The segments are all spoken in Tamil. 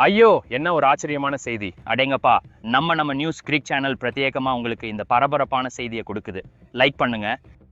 ஐயோ என்ன ஒரு ஆச்சரியமான செய்தி. அடேங்கப்பா நம்ம நம்ம நியூஸ் கிரிக் சேனல் பிரத்யேகமாக உங்களுக்கு இந்த பரபரப்பான செய்தியை கொடுக்குது. லைக் பண்ணுங்க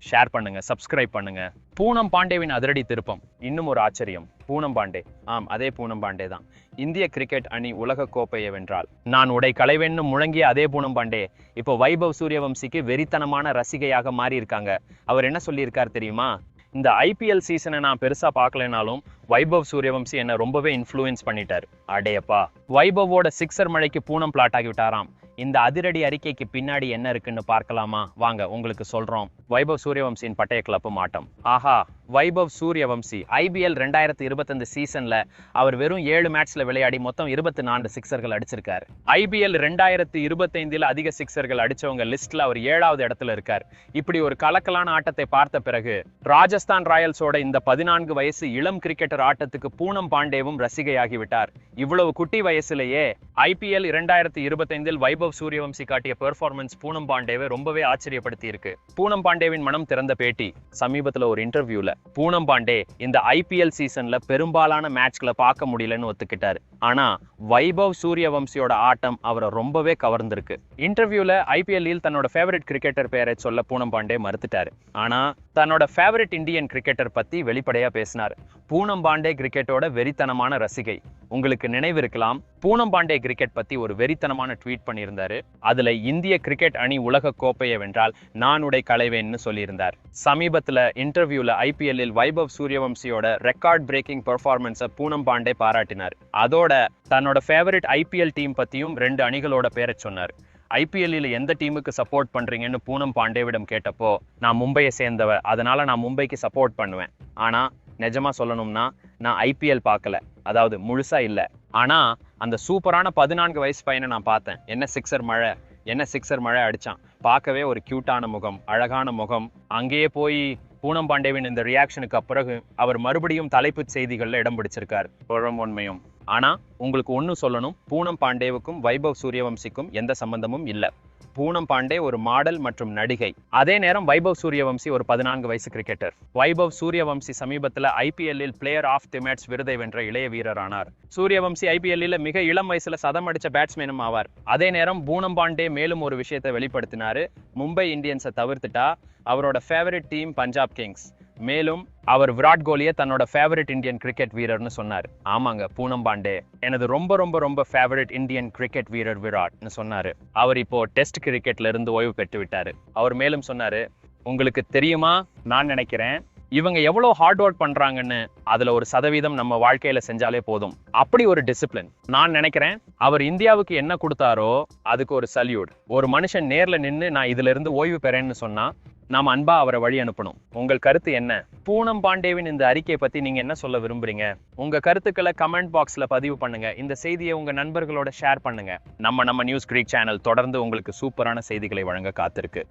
ஷேர் பண்ணுங்க சப்ஸ்கிரைப் பண்ணுங்க. பூனம் பாண்டேவின் அதிரடி திருப்பம். இன்னும் ஒரு ஆச்சரியம். பூனம் பாண்டே. ஆம் அதே பூனம் பாண்டே தான். இந்திய கிரிக்கெட் அணி உலக கோப்பையை வென்றால் நான் உடை களைவேன்னு முழங்கிய அதே பூனம் பாண்டே. இப்போ வைபவ் சூரியவம்சிக்கு வெறித்தனமான ரசிகையாக மாறியிருக்காங்க. அவர் என்ன சொல்லியிருக்கார் தெரியுமா? இந்த ஐபிஎல் சீசனை நான் பெருசா பார்க்கலனாலும் வைபவ் சூரியவம்சி என்ன ரொம்பவே இன்ஃப்ளூயன்ஸ் பண்ணிட்டார். அடையப்பா. வைபவோட சிக்ஸர் மழைக்கு பூனம் பிளாட் ஆகி விட்டாராம் இந்த அதிரடி அறிக்கைக்கு பின்னாடி என்ன இருக்குன்னு பார்க்கலாமா? வாங்க உங்களுக்கு சொல்றோம். வைபவ் சூரியவம்சியின் பட்டய கிளப்பு மாட்டம் ஆஹா வைபவ் சூரியவம்சி. ஐபிஎல் ரெண்டாயிரத்தி இருபத்தஞ்சு சீசன்ல அவர் வெறும் ஏழு மேட்ச்ல விளையாடி மொத்தம் இருபத்தி நான்கு சிக்ஸர்கள் அடிச்சிருக்காரு. ஐபிஎல் ரெண்டாயிரத்தி இருபத்தைந்தில் அதிக சிக்ஸர்கள் அடிச்சவங்க லிஸ்ட்ல அவர் ஏழாவது இடத்துல இருக்கார். இப்படி ஒரு கலக்கலான ஆட்டத்தை பார்த்த பிறகு ராஜஸ்தான் ராயல்ஸோட இந்த பதினான்கு வயசு இளம் கிரிக்கெட்டர் ஆட்டத்துக்கு பூனம் பாண்டேவும் ரசிகையாகிவிட்டார் இவ்வளவு குட்டி வயசுலயே ஐபிஎல் இரண்டாயிரத்தி இருபத்தைந்தில் வைபவ் சூரியவம்சி காட்டிய பெர்ஃபார்மன்ஸ் பூனம் பாண்டேவை ரொம்பவே ஆச்சரியப்படுத்தி இருக்கு பூனம் பாண்டேவின் மனம் திறந்த பேட்டி சமீபத்துல ஒரு இன்டர்வியூல பூனம் பாண்டே இந்த ஐபிஎல் சீசன்ல பெரும்பாலான மேட்ச்களை பார்க்க முடியலன்னு ஒத்துக்கிட்டாரு. ஆனா வைபவ் சூரியவம்சியோட ஆட்டம் அவரை ரொம்பவே கவர்ந்திருக்கு. இன்டர்வியூல ஐபிஎல்லில் தன்னோட ஃபேவரட் கிரிக்கெட்டர் பெயரை சொல்ல பூனம் பாண்டே மறுத்துட்டாரு. ஆனா தன்னோட ஃபேவரட் இந்தியன் கிரிக்கெட்டர் பத்தி வெளிப்படையா பேசினார். பூனம் பாண்டே கிரிக்கெட்டோட வெறித்தனமான ரசிகை. உங்களுக்கு நினைவு இருக்கலாம் பூனம் பாண்டே கிரிக்கெட் பத்தி ஒரு வெறித்தனமான ட்வீட் பண்ணியிருந்தாரு. சொல்லியிருந்தாரு. அதுல இந்திய கிரிக்கெட் அணி உலக கோப்பையை வென்றால் நான் உடை களைவேன்னு சொல்லியிருந்தார். சமீபத்துல இன்டர்வியூல ஐபிஎல்லில் வைபவ் சூரியவம்சியோட ரெக்கார்ட் பிரேக்கிங் பெர்ஃபார்மன்ஸை பூனம் பாண்டே பாராட்டினார். அதோட தன்னோட ஃபேவரட் ஐபிஎல் டீம் பத்தியும் ரெண்டு அணிகளோட பேரை சொன்னார். ஐபிஎல்லில் எந்த டீமுக்கு சப்போர்ட் பண்றீங்கன்னு பூனம் பாண்டேவிடம் கேட்டப்போ நான் மும்பையை சேர்ந்தவ அதனால நான் மும்பைக்கு சப்போர்ட் பண்ணுவேன். ஆனா நிஜமா சொல்லணும்னா நான் ஐபிஎல் பார்க்கல. அதாவது முழுசா இல்லை. ஆனா அந்த சூப்பரான பதினான்கு வயசு பையனை நான் பார்த்தேன். என்ன சிக்ஸர் மழை என்ன சிக்ஸர் மழை அடிச்சான். பார்க்கவே ஒரு க்யூட்டான முகம் அழகான முகம். அங்கேயே போய் பூனம் பாண்டேவின் இந்த ரியாக்ஷனுக்கு பிறகு அவர் மறுபடியும் தலைப்புச் செய்திகளில் இடம் பிடிச்சிருக்கார். புறம் உண்மையும். ஆனால் உங்களுக்கு ஒன்று சொல்லணும் பூனம் பாண்டேவுக்கும் வைபவ் சூரியவம்சிக்கும் எந்த சம்பந்தமும் இல்லை. பூனம் பாண்டே ஒரு மாடல் மற்றும் நடிகை. அதே நேரம் வைபவ் சூரியவம்சி ஒரு பதினான்கு வயசு கிரிக்கெட்டர் வைபவ் சூரியவம்சி சமீபத்துல ஐபிஎல்லில் பிளேயர் ஆஃப் தி மேட்ச் விருதை வென்ற இளைய வீரர் ஆனார் சூரியவம்சி ஐபிஎல்லில் மிக இளம் வயசுல சதம் அடிச்ச பேட்ஸ்மேனும் ஆவார். அதே நேரம் பூனம் பாண்டே மேலும் ஒரு விஷயத்தை வெளிப்படுத்தினாரு. மும்பை இந்தியன்ஸை தவிர்த்துட்டா அவரோட ஃபேவரட் டீம் பஞ்சாப் கிங்ஸ் மேலும் அவர் விராட் கோலியை தன்னோட ஃபேவரட் இந்தியன் கிரிக்கெட் வீரர்னு சொன்னார். ஆமாங்க பூனம் பாண்டே. எனது ரொம்ப ரொம்ப ரொம்ப ஃபேவரட் இந்தியன் கிரிக்கெட் வீரர் விராட்னு சொன்னாரு. அவர் இப்போ டெஸ்ட் கிரிக்கெட்ல இருந்து ஓய்வு பெற்று விட்டார். அவர் மேலும் சொன்னார் உங்களுக்கு தெரியுமா? நான் நினைக்கிறேன் இவங்க எவ்வளவு ஹார்ட் ஒர்க் பண்றாங்கன்னு அதுல ஒரு சதவீதம் நம்ம வாழ்க்கையில செஞ்சாலே போதும். அப்படி ஒரு டிசிப்ளின் நான் நினைக்கிறேன் அவர் இந்தியாவுக்கு என்ன கொடுத்தாரோ அதுக்கு ஒரு சல்யூட் ஒரு மனுஷன் நேர்ல நின்னு நான் இதுல இருந்து ஓய்வு பெறேன்னு சொன்னா நாம் அன்பா அவரை வழி அனுப்பணும். உங்கள் கருத்து என்ன? பூனம் பாண்டேவின் இந்த அறிக்கையை பத்தி நீங்க என்ன சொல்ல விரும்புறீங்க? உங்க கருத்துக்களை கமெண்ட் பாக்ஸ்ல பதிவு பண்ணுங்க. இந்த செய்தியை உங்க நண்பர்களோட ஷேர் பண்ணுங்க. நம்ம நம்ம நியூஸ் கிரீக் சேனல் தொடர்ந்து உங்களுக்கு சூப்பரான செய்திகளை வழங்க காத்திருக்கு.